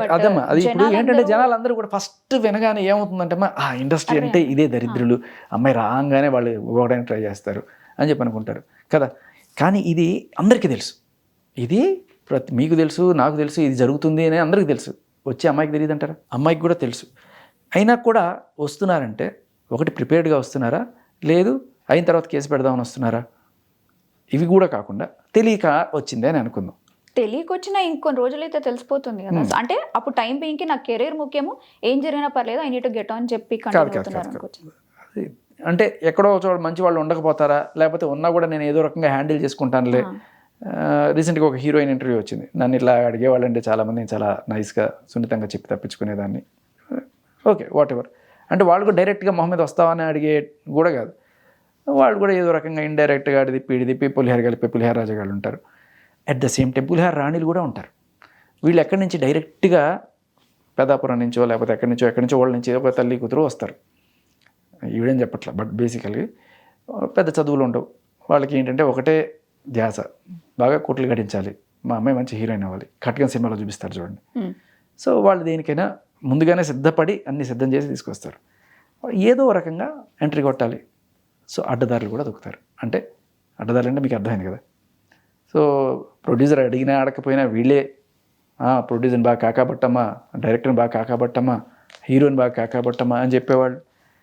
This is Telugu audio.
బట్ అదమ్మా అది ఇప్పుడు ఏంటంటే జనాలందరూ కూడా ఫస్ట్ వినగానే ఏమవుతుందంటే అమ్మా ఆ ఇండస్ట్రీ అంటే ఇదే దరిద్రులు. అమ్మాయి రాగానే వాళ్ళు ఇవ్వడానికి ట్రై చేస్తారు అని చెప్పి అనుకుంటారు. కదా? కానీ ఇది అందరికీ తెలుసు. ఇది ప్రతి మీకు తెలుసు నాకు తెలుసు ఇది జరుగుతుంది అని అందరికీ తెలుసు. వచ్చే అమ్మాయికి తెలియదు అంటారా? అమ్మాయికి కూడా తెలుసు. అయినా కూడా వస్తున్నారంటే ఒకటి ప్రిపేర్డ్గా వస్తున్నారా? లేదు. అయిన తర్వాత కేసు పెడదామని వస్తున్నారా? ఇవి కూడా కాకుండా తెలియక వచ్చిందే అని అనుకుందాం. తెలియకొచ్చినా ఇంకొన్ని రోజులైతే తెలిసిపోతుంది కదా. Hmm. అంటే అప్పుడు టైం బీయింగ్కి నాకు కెరీర్ ముఖ్యము ఏం జరిగినా పర్లేదు ఐ నీట్ గెట్ ఆన్ చెప్పి అంటే ఎక్కడో చోట మంచి వాళ్ళు ఉండకపోతారా? లేకపోతే ఉన్నా కూడా నేను ఏదో రకంగా హ్యాండిల్ చేసుకుంటానులే. రీసెంట్గా ఒక హీరోయిన్ ఇంటర్వ్యూ వచ్చింది. నన్ను ఇట్లా అడిగేవాళ్ళంటే చాలామంది నేను చాలా నైస్గా సున్నితంగా చెప్పి తప్పించుకునేదాన్ని. ఓకే వాట్ ఎవర్ అంటే వాళ్ళు కూడా డైరెక్ట్గా మొహమ్మద్ వస్తావని అడిగే కూడా కాదు. వాళ్ళు కూడా ఏదో రకంగా ఇండైరెక్ట్గా అడి తిప్పి ఇడి తిప్పి పులిహార కలిపి పులిహార రాజగాళ్ళు ఉంటారు. అట్ ద సేమ్ టైం పులిహార రాణిలు కూడా ఉంటారు. వీళ్ళు ఎక్కడి నుంచి డైరెక్ట్గా పెదాపురం నుంచో లేకపోతే ఎక్కడి నుంచో ఎక్కడి నుంచో వాళ్ళ నుంచి ఒక తల్లి కూతురు వస్తారు. ఈవిడేం చెప్పట్లే బట్ బేసికల్గా పెద్ద చదువులు ఉండవు. వాళ్ళకి ఏంటంటే ఒకటే ధ్యాస బాగా కోట్లు గడించాలి. మా అమ్మాయి మంచి హీరోయిన్ అవ్వాలి. కట్కన్ సినిమాలో చూపిస్తారు చూడండి. సో వాళ్ళు దేనికైనా ముందుగానే సిద్ధపడి అన్ని సిద్ధం చేసి తీసుకొస్తారు. ఏదో రకంగా ఎంట్రీ కొట్టాలి. సో అడ్డదారులు కూడా దొక్కుతారు. అంటే అడ్డదారులు అంటే మీకు అర్థమైంది కదా. సో ప్రొడ్యూసర్ అడిగినా అడగకపోయినా వీళ్ళే ప్రొడ్యూసర్ని బాగా కాకాబట్టమ్మా డైరెక్టర్ని బాగా కాకాబట్టమ్మా హీరోని బాగా కాకాబట్టమ్మా అని చెప్పేవాళ్ళు.